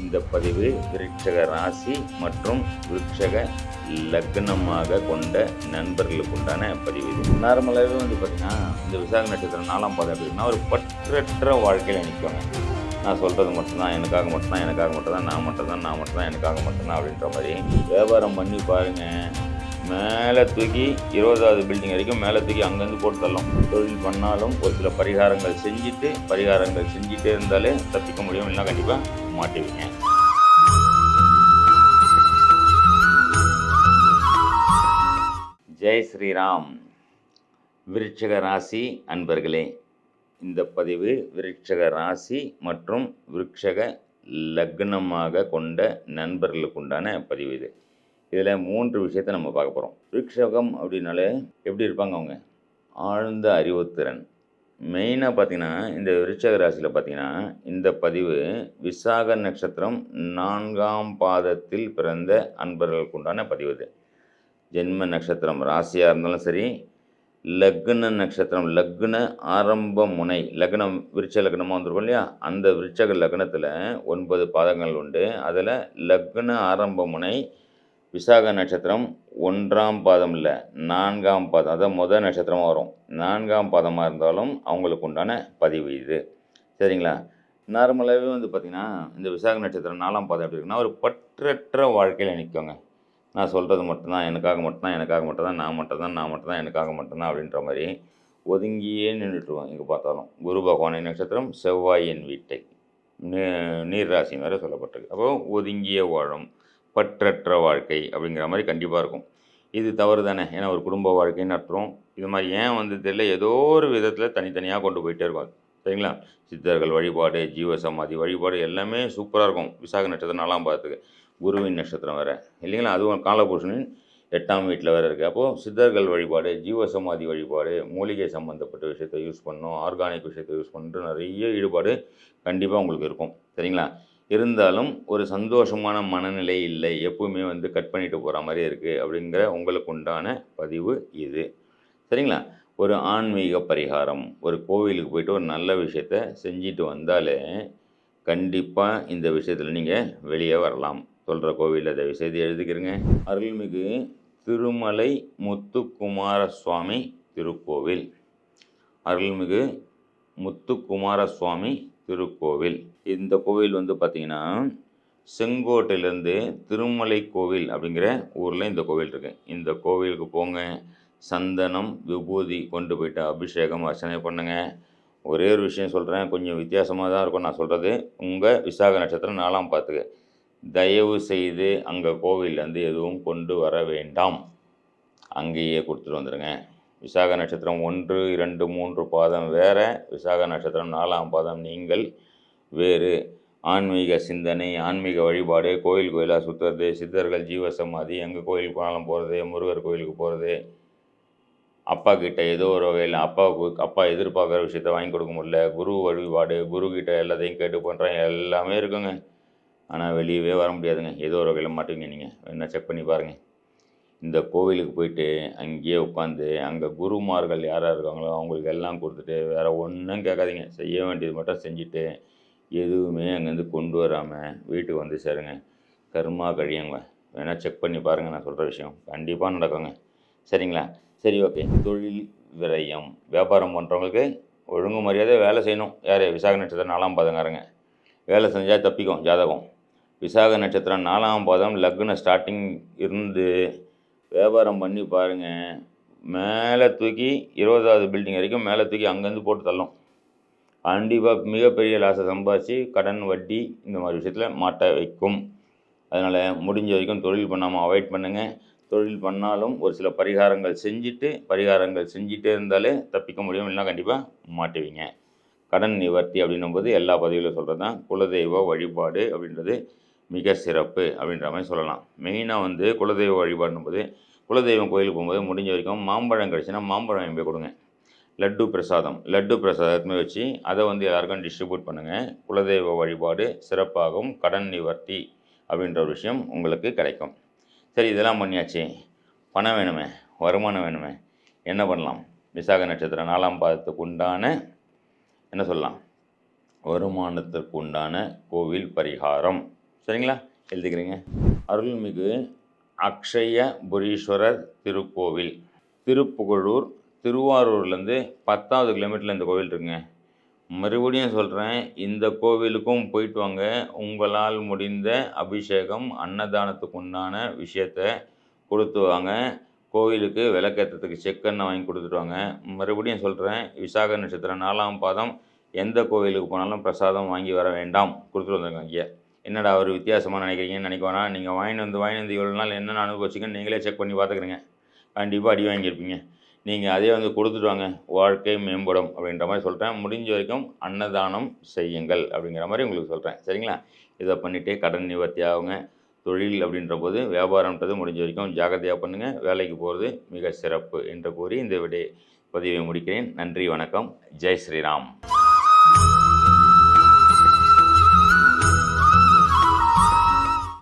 இந்த பதிவு விருட்சக ராசி மற்றும் விருட்சக லக்னமாக கொண்ட நண்பர்களுக்கு உண்டான பதிவு இது. நார்மலாகவே வந்து பார்த்தீங்கன்னா இந்த விசாக நட்சத்திரம் நாலாம் பாதை அப்படின்னா ஒரு பற்றற்ற வாழ்க்கையில் நிற்கணும் நான் சொல்கிறது மட்டும்தான் எனக்காக மட்டும்தான் எனக்காக மட்டும்தான் நான் மட்டும்தான் நான் மட்டும்தான் எனக்காக மட்டும்தான் அப்படின்ற மாதிரி. வியாபாரம் பண்ணி பாருங்கள் மேலே தூக்கி இருபதாவது பில்டிங் வரைக்கும் மேலே தூக்கி அங்கேருந்து போட்டு தள்ளலாம் தொழில் பண்ணாலும் ஒரு சில பரிகாரங்கள் செஞ்சுட்டு பரிகாரங்கள் செஞ்சுட்டே இருந்தாலே தப்பிக்க முடியும் இல்லைன்னா கண்டிப்பாக மாட்டுவீங்க ஜெய் ஸ்ரீராம். விருட்சக ராசி அன்பர்களே இந்த பதிவு விருட்சக ராசி மற்றும் விருட்சக லக்னமாக கொண்ட நண்பர்களுக்கு உண்டான பதிவு இது. இதில் மூன்று விஷயத்தை நம்ம பார்க்க போகிறோம். விருட்சகம் அப்படின்னாலே எப்படி இருப்பாங்க அவங்க? ஆழ்ந்த அறிவுத்திறன். மெயினாக பார்த்தீங்கன்னா இந்த விருட்சக ராசியில் பார்த்தீங்கன்னா இந்த பதிவு விசாக நட்சத்திரம் நான்காம் பாதத்தில் பிறந்த அன்பர்களுக்கு உண்டான பதிவு இது. ஜென்ம நட்சத்திரம் ராசியாக இருந்தாலும் சரி லக்ன நட்சத்திரம் லக்ன ஆரம்ப முனை லக்னம் விருட்ச லக்னமாக வந்திருக்கும் இல்லையா? அந்த விருட்சக லக்னத்தில் ஒன்பது பாதங்கள் உண்டு. அதில் லக்ன ஆரம்ப முனை விசாக நட்சத்திரம் ஒன்றாம் பாதம் இல்லை நான்காம் பாதம். அதான் முதல் நட்சத்திரமாக வரும். நான்காம் பாதமாக இருந்தாலும் அவங்களுக்கு உண்டான பதிவு இது. சரிங்களா? நார்மலாகவே வந்து பார்த்திங்கன்னா இந்த விசாக நட்சத்திரம் நாலாம் பாதம் எப்படி இருக்குன்னா ஒரு பற்றற்ற வாழ்க்கையில் நிற்கோங்க நான் சொல்கிறது மட்டும்தான் எனக்காக மட்டும்தான் எனக்காக மட்டும்தான் நான் மட்டும்தான் நான் மட்டும்தான் எனக்காக மட்டும்தான் அப்படின்ற மாதிரி ஒதுங்கியே நின்றுட்டுருவோம் எங்கே பார்த்தாலும். குரு பகவானின் நட்சத்திரம் செவ்வாயின் வீட்டை. நீ- நீர் ராசி வேறு சொல்லப்பட்டிருக்கு. அப்போ ஒதுங்கிய வாழும். பற்றற்ற வாழ்க்கை அப்படிங்கிற மாதிரி கண்டிப்பாக இருக்கும். இது தவறு தானே? ஏன்னா ஒரு குடும்ப வாழ்க்கைன்னு அர்த்தம். இது மாதிரி ஏன் வந்து தெரியல? ஏதோ ஒரு விதத்தில் தனித்தனியாக கொண்டு போயிட்டே இருக்கும் சரிங்களா? சித்தர்கள் வழிபாடு ஜீவ சமாதி வழிபாடு எல்லாமே சூப்பராக இருக்கும். விசாக நட்சத்திரம் நாலாம் பார்த்துக்கு குருவின் நட்சத்திரம் வேறு. இல்லைங்களா? அதுவும் காலபுருஷனின் எட்டாம் வீட்டில் வேறு இருக்குது அப்போது சித்தர்கள் வழிபாடு ஜீவ சமாதி வழிபாடு மூலிகை சம்மந்தப்பட்ட விஷயத்தை யூஸ் பண்ணணும் ஆர்கானிக் விஷயத்தை யூஸ் பண்ணுற நிறைய ஈடுபாடு கண்டிப்பாக உங்களுக்கு இருக்கும். சரிங்களா? இருந்தாலும் ஒரு சந்தோஷமான மனநிலை இல்லை. எப்பவுமே வந்து கட் பண்ணிட்டு போகிற மாதிரி இருக்குது அப்படிங்கிற உங்களுக்கு உண்டான பதிவு இது. சரிங்களா? ஒரு ஆன்மீக பரிகாரம். ஒரு கோவிலுக்கு போயிட்டு ஒரு நல்ல விஷயத்த செஞ்சுட்டு வந்தாலே கண்டிப்பாக இந்த விஷயத்தில் நீங்கள் வெளியே வரலாம். சொல்கிற கோவிலில் தயவு செய்து எழுதிக்கிறங்க. அருள்மிகு திருமலை முத்துக்குமார சுவாமி திருக்கோவில். அருள்மிகு முத்துக்குமார சுவாமி திருக்கோவில். இந்த கோவில் வந்து பார்த்திங்கன்னா செங்கோட்டையிலேருந்து திருமலை கோவில் அப்படிங்கிற ஊரில் இந்த கோவில் இருக்குது இந்த கோவிலுக்கு போங்க. சந்தனம் விபூதி கொண்டு போயிட்டு அபிஷேகம் அர்ச்சனை பண்ணுங்க. ஒரே ஒரு விஷயம் சொல்கிறேன் கொஞ்சம் வித்தியாசமாக தான் இருக்கும் நான் சொல்கிறது உங்கள் விசாக நட்சத்திரம் நாலாம் பார்த்துக்க தயவு செய்து அங்கே கோவிலேருந்து எதுவும் கொண்டு வர வேண்டாம். அங்கேயே கொடுத்துட்டு வந்துடுங்க விசாக நட்சத்திரம் ஒன்று இரண்டு மூன்று பாதம் வேறு விசாக நட்சத்திரம் நாலாம் பாதம் நீங்கள் வேறு. ஆன்மீக சிந்தனை ஆன்மீக வழிபாடு கோயில் கோயிலாக சுற்றுறது சித்தர்கள் ஜீவசமாதி எங்கே கோயிலுக்கு போனாலும் போகிறது முருகர் கோயிலுக்கு போகிறது அப்பா கிட்ட ஏதோ ஒரு வகையில் அப்பாவுக்கு அப்பா எதிர்பார்க்குற விஷயத்த வாங்கி கொடுக்க முடியல. குரு வழிபாடு குரு கிட்ட எல்லாத்தையும் கேட்டு பண்ணுறேன் எல்லாமே இருக்குங்க. ஆனால் வெளியவே வர முடியாதுங்க. ஏதோ ஒரு வகையில் மாட்டுவீங்க நீங்கள் வேணா செக் பண்ணி பாருங்கள் இந்த கோவிலுக்கு போயிட்டு அங்கேயே உட்காந்து அங்கே குருமார்கள் யார் இருக்காங்களோ அவங்களுக்கு எல்லாம் கொடுத்துட்டு வேறு ஒன்றும் கேட்காதீங்க. செய்ய வேண்டியது மட்டும் செஞ்சுட்டு எதுவுமே அங்கேருந்து கொண்டு வராமல் வீட்டுக்கு வந்து சேருங்க. கர்மா கழியுங்க. வேணால் செக் பண்ணி பாருங்கள் நான் சொல்கிற விஷயம் கண்டிப்பாக நடக்குங்க. சரிங்களா? சரி ஓகே. தொழில் விரயம். வியாபாரம் பண்ணுறவங்களுக்கு ஒழுங்கு மரியாதை வேலை செய்யணும். யார்? விசாக நட்சத்திரம் நாலாம் பாதங்காரங்க வேலை செஞ்சால் தப்பிக்கும் ஜாதகம். விசாக நட்சத்திரம் நாலாம் பாதம் லக்ன ஸ்டார்டிங் இருந்து வியாபாரம் பண்ணி பாருங்கள் மேலே தூக்கி இருபதாவது பில்டிங் வரைக்கும் மேலே தூக்கி அங்கேருந்து போட்டு தள்ளும். கண்டிப்பாக மிகப்பெரிய லாஸை சம்பாதிச்சு கடன் வட்டி இந்த மாதிரி விஷயத்தில் மாட்ட வைக்கும். அதனால் முடிஞ்ச வரைக்கும் தொழில் பண்ணாமல் அவாய்ட் பண்ணுங்கள் தொழில் பண்ணாலும் ஒரு சில பரிகாரங்கள் செஞ்சுட்டு பரிகாரங்கள் செஞ்சுட்டே இருந்தாலே தப்பிக்க முடியும். இல்லைன்னா கண்டிப்பாக மாட்டுவீங்க. கடன் நிவர்த்தி அப்படின்னும் போது எல்லா பதிவிலும் சொல்கிறது தான் குலதெய்வ வழிபாடு அப்படின்றது. மிக சிறப்பு அப்படின்ற மாதிரி சொல்லலாம். மெயினாக வந்து குலதெய்வ வழிபாடுன்னும் போது குலதெய்வம் கோயிலுக்கு போகும்போது முடிஞ்ச வரைக்கும் மாம்பழம் கிடச்சின்னா மாம்பழம் வாங்கி கொடுங்க. லட்டு பிரசாதம். லட்டு பிரசாதத்துமே வச்சு அதை வந்து எல்லாருக்கும் டிஸ்ட்ரிபியூட் பண்ணுங்கள் குலதெய்வ வழிபாடு சிறப்பாகும். கடன் நிவர்த்தி அப்படின்ற ஒரு விஷயம் உங்களுக்கு கிடைக்கும். சரி இதெல்லாம் பண்ணியாச்சு. பணம் வேணுமே? வருமானம் வேணுமே? என்ன பண்ணலாம்? விசாக நட்சத்திரம் நாலாம் பாதத்துக்கு உண்டான என்ன சொல்லலாம்? வருமானத்திற்கு உண்டான கோவில் பரிகாரம். சரிங்களா? எழுதிக்கிறீங்க. அருள்மிகு அக்ஷயபுரீஸ்வரர் திருக்கோவில். திருப்புகழூர் திருவாரூர்லேருந்து பத்தாவது கிலோமீட்டரில் இந்த கோவில் இருக்குங்க. மறுபடியும் சொல்கிறேன் இந்த கோவிலுக்கும் போயிட்டு வாங்க. உங்களால் முடிந்த அபிஷேகம் அன்னதானத்துக்கு உண்டான விஷயத்த கொடுத்து வாங்க. கோவிலுக்கு விளக்கேற்றத்துக்கு செக்கெண்ணை வாங்கி கொடுத்துட்டு வாங்க. மறுபடியும் சொல்கிறேன் விசாக நட்சத்திரம் நாலாம் பாதம் எந்த கோவிலுக்கு போனாலும் பிரசாதம் வாங்கி வர வேண்டாம். கொடுத்துட்டு வந்துருங்க ஐயா என்னடா அவர் வித்தியாசமாக நினைக்கிறீங்கன்னு நினைக்க நீங்கள் வாங்கிட்டு வந்து வாங்கிட்டு வந்து இவ்வளோ நாள் என்னென்ன அனுபவிச்சிங்கன்னு நீங்களே செக் பண்ணி பார்த்துக்கிறீங்க. கண்டிப்பாக அடி வாங்கியிருப்பீங்க. நீங்கள் அதே வந்து கொடுத்துட்டு வாங்க. வாழ்க்கை மேம்படும் அப்படின்ற மாதிரி சொல்கிறேன் முடிஞ்ச வரைக்கும் அன்னதானம் செய்யுங்கள் அப்படிங்கிற மாதிரி உங்களுக்கு சொல்கிறேன் சரிங்களா? இதை பண்ணிகிட்டே கடன் நிவர்த்தி ஆகுங்க. தொழில் அப்படின்ற போது வியாபாரம்ன்றது முடிஞ்ச வரைக்கும் ஜாகிரதையாக பண்ணுங்கள் வேலைக்கு போகிறது மிக சிறப்பு என்று கூறி இந்த விடை பதிவை முடிக்கிறேன். நன்றி வணக்கம். ஜெய் ஸ்ரீராம்.